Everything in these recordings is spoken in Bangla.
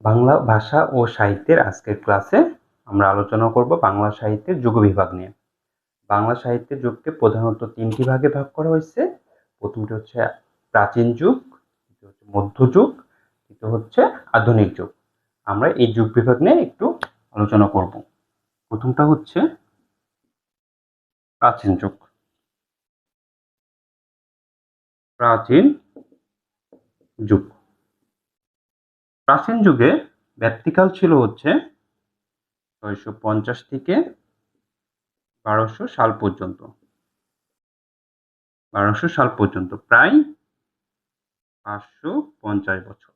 বাংলা ভাষা ও সাহিত্যের আজকের ক্লাসে আমরা আলোচনা করব বাংলা সাহিত্যের যুগ বিভাগ নিয়ে। বাংলা সাহিত্যের যুগকে প্রধানত তিনটি ভাগে ভাগ করা হয়েছে। প্রথমটি হচ্ছে প্রাচীন যুগ, দ্বিতীয় হচ্ছে মধ্যযুগ তৃতীয় হচ্ছে আধুনিক যুগ। আমরা এই যুগ বিভাগ নিয়ে একটু আলোচনা করব। প্রথমটা হচ্ছে প্রাচীন যুগ। প্রাচীন যুগ। প্রাচীন যুগে ব্যক্তিকাল ছিল হচ্ছে ছয়শো পঞ্চাশ থেকে বারোশো সাল পর্যন্ত। বারোশো সাল পর্যন্ত, প্রায় পাঁচশো পঞ্চাশ বছর।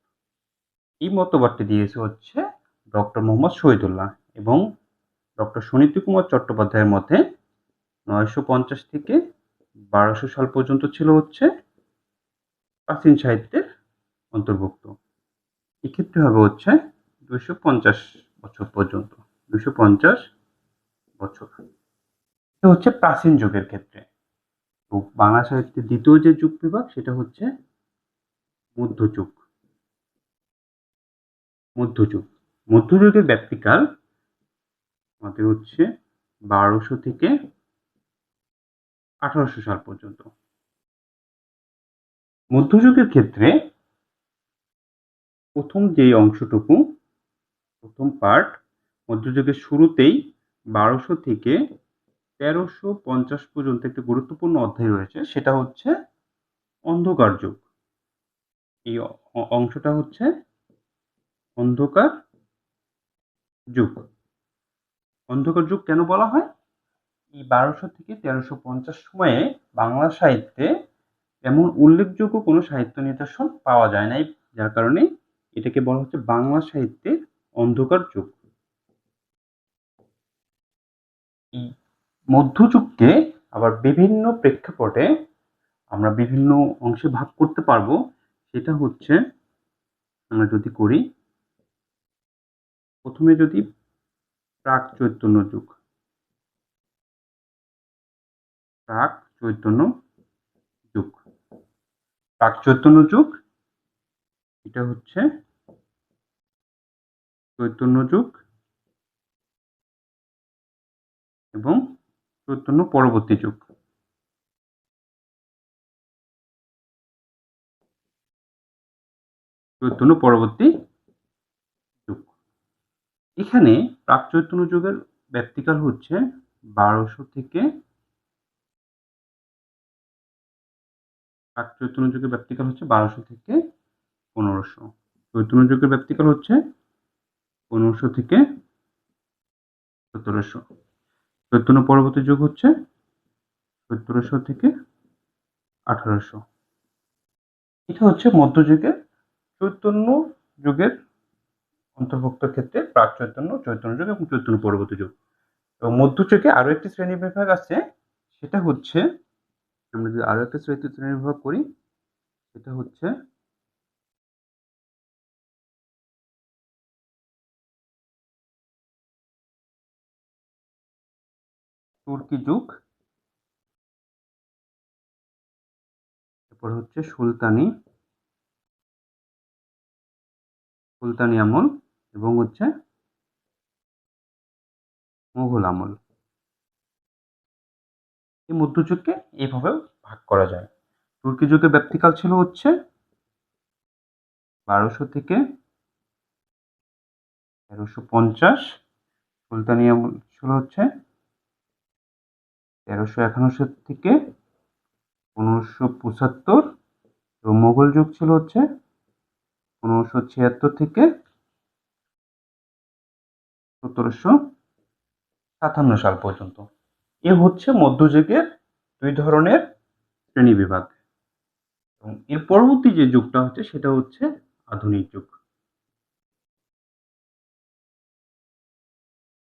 এই মতবাদটি দিয়েছে হচ্ছে ডক্টর মোহাম্মদ শহীদুল্লাহ এবং ডক্টর সুনীতি কুমার চট্টোপাধ্যায়ের মধ্যে নয়শো পঞ্চাশ থেকে বারোশো সাল পর্যন্ত ছিল হচ্ছে প্রাচীন সাহিত্যের অন্তর্ভুক্ত। এক্ষেত্রে হবে হচ্ছে দুইশো পঞ্চাশ বছর পর্যন্ত। দুইশো পঞ্চাশ বছর। এটা হচ্ছে প্রাচীন যুগের ক্ষেত্রে। তো বাংলা সাহিত্যের দ্বিতীয় যে যুগ বিভাগ, সেটা হচ্ছে মধ্যযুগ। মধ্যযুগ। মধ্যযুগের ব্যক্তিকাল আমাদের হচ্ছে বারোশো থেকে আঠারোশো সাল পর্যন্ত। মধ্যযুগের ক্ষেত্রে প্রথম যে অংশটুকু, প্রথম পার্ট মধ্যযুগের শুরুতেই বারোশো থেকে তেরোশো পঞ্চাশ পর্যন্ত একটি গুরুত্বপূর্ণ অধ্যায় রয়েছে, সেটা হচ্ছে অন্ধকার যুগ। এই অংশটা হচ্ছে অন্ধকার যুগ। অন্ধকার যুগ কেন বলা হয়? এই বারোশো থেকে তেরোশো পঞ্চাশ সময়ে বাংলা সাহিত্যে এমন উল্লেখযোগ্য কোনো সাহিত্য নিদর্শন পাওয়া যায় নাই, যার কারণে এটাকে বলা হচ্ছে বাংলা সাহিত্যের অন্ধকার যুগ মধ্যযুগকে আবার বিভিন্ন প্রেক্ষাপটে আমরা বিভিন্ন অংশে ভাগ করতে পারব সেটা হচ্ছে আমরা যদি করি প্রথমে যদি প্রাক চৈতন্য যুগ। প্রাক চৈতন্য যুগ। প্রাক চৈতন্য যুগ এটা হচ্ছে চৈতন্য যুগ এবং চৈতন্য পরবর্তী যুগ। চৈতন্য পরবর্তী যুগ। এখানে প্রাক চৈতন্য যুগের ব্যক্তিকাল হচ্ছে বারোশো থেকে প্রাক চৈতন্য যুগের ব্যক্তিকাল হচ্ছে বারোশো থেকে পনেরোশো। চৈতন্য যুগের ব্যক্তিকাল হচ্ছে পনেরোশো থেকে সতেরোশো। চৈতন্য পরবর্তী যুগ হচ্ছে সতেরোশো থেকে আঠারোশো। এটা হচ্ছে মধ্যযুগের চৈতন্য যুগের অন্তর্ভুক্ত ক্ষেত্রে প্রাক চৈতন্য চৈতন্য যুগ এবং চৈতন্য পরবর্তী যুগ। এবং মধ্যযুগে আরও একটি শ্রেণি বিভাগ আছে, সেটা হচ্ছে আমরা যদি আরও একটা শ্রেণি বিভাগ করি, সেটা হচ্ছে তুর্কি যুগ। এরপর হচ্ছে সুলতানি। সুলতানি আমল এবং হচ্ছে মুঘল আমল। এই মধ্যযুগকে এইভাবেও ভাগ করা যায়। তুর্কি যুগের ব্যক্তিকাল ছিল হচ্ছে বারোশো থেকে তেরোশো পঞ্চাশ। সুলতানি আমল ছিল হচ্ছে তেরোশো একানব্বই থেকে পনেরোশো পঁচাত্তর। এবং মোগল যুগ ছিল হচ্ছে পনেরোশো ছিয়াত্তর থেকে সতেরোশো সাতান্ন সাল পর্যন্ত। এ হচ্ছে মধ্যযুগের দুই ধরনের শ্রেণি বিভাগ। এবং এর পরবর্তী যে যুগটা হচ্ছে সেটা হচ্ছে আধুনিক যুগ।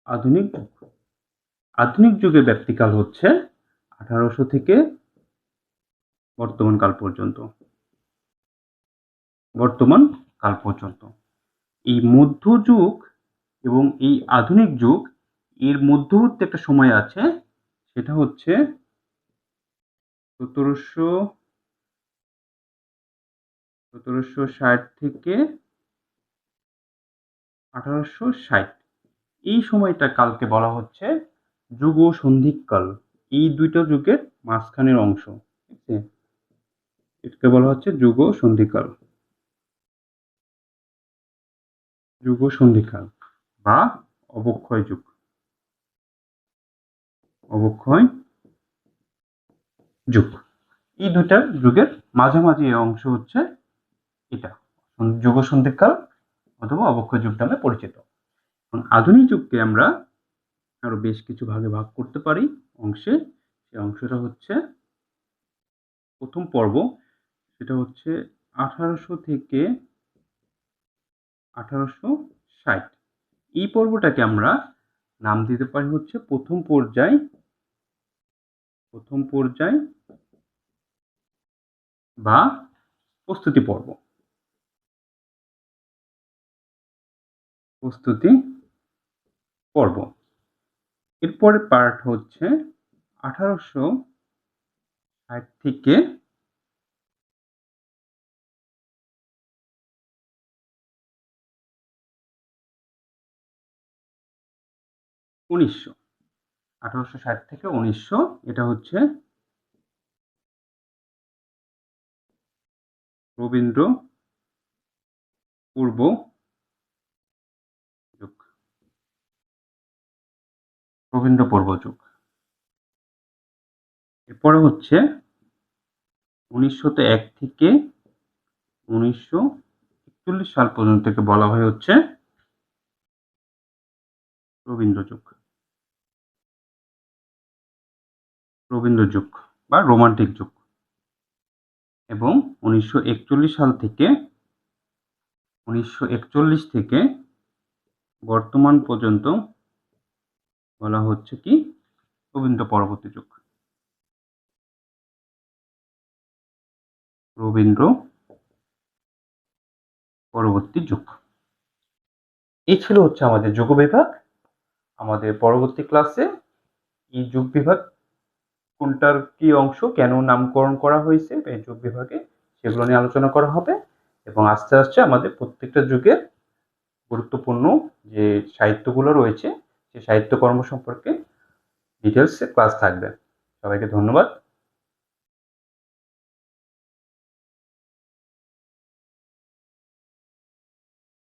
আধুনিক যুগ। আধুনিক যুগে ব্যক্তিকাল হচ্ছে আঠারোশো থেকে বর্তমান কাল পর্যন্ত। বর্তমান কাল পর্যন্ত। এই মধ্যযুগ এবং এই আধুনিক যুগ, এর মধ্যবর্তী একটা সময় আছে, সেটা হচ্ছে সতেরোশো সতেরোশো ষাট থেকে আঠারোশো ষাট। এই সময়টা কালকে বলা হচ্ছে যুগ ও সন্ধিকাল। এই দুইটা যুগের মাঝখানের অংশ, ঠিক আছে? এটাকে বলা হচ্ছে যুগ ও সন্ধিকাল। যুগ ও সন্ধিকাল বা অবক্ষয় যুগ। অবক্ষয় যুগ। এই দুইটা যুগের মাঝামাঝি অংশ হচ্ছে এটা, যুগ সন্ধিকাল অথবা অবক্ষয় যুগ নামে পরিচিত। আধুনিক যুগকে আমরা আরও বেশ কিছু ভাগে ভাগ করতে পারি অংশে। সেই অংশটা হচ্ছে প্রথম পর্ব। সেটা হচ্ছে আঠারোশো থেকে আঠারোশো ষাট। এই পর্বটাকে আমরা নাম দিতে পারি হচ্ছে প্রথম পর্যায় প্রথম পর্যায় বা প্রস্তুতি পর্ব। প্রস্তুতি পর্ব। এরপরে পার্ট হচ্ছে আঠারোশো ষাট থেকে উনিশশো। আঠারোশো ষাট থেকে উনিশশো, এটা হচ্ছে রবীন্দ্র পূর্ব যুগ রবীন্দ্র পূর্ব যুগ এরপরে হচ্ছে উনিশশো এক থেকে উনিশশো একচল্লিশ সাল পর্যন্ত থেকে বলা হয় হচ্ছে রবীন্দ্র যুগ রবীন্দ্র যুগ বা রোমান্টিক যুগ। এবং উনিশশো একচল্লিশ সাল থেকে উনিশশো একচল্লিশ থেকে বর্তমান পর্যন্ত বলা হচ্ছে কি? রবীন্দ্র পরবর্তী যুগ। রবীন্দ্র পরবর্তী যুগ। এই ছিল হচ্ছে আমাদের যুগ বিভাগ। আমাদের পরবর্তী ক্লাসে এই যুগ বিভাগ কোনটার কি অংশ, কেন নামকরণ করা হয়েছে, এই যুগ বিভাগে সেগুলো নিয়ে আলোচনা করা হবে এবং আস্তে আস্তে আমাদের প্রত্যেকটা যুগের গুরুত্বপূর্ণ যে সাহিত্যগুলো রয়েছে সেই সাহিত্যকর্ম সম্পর্কে ডিটেলসে ক্লাস থাকবে। সবাইকে ধন্যবাদ।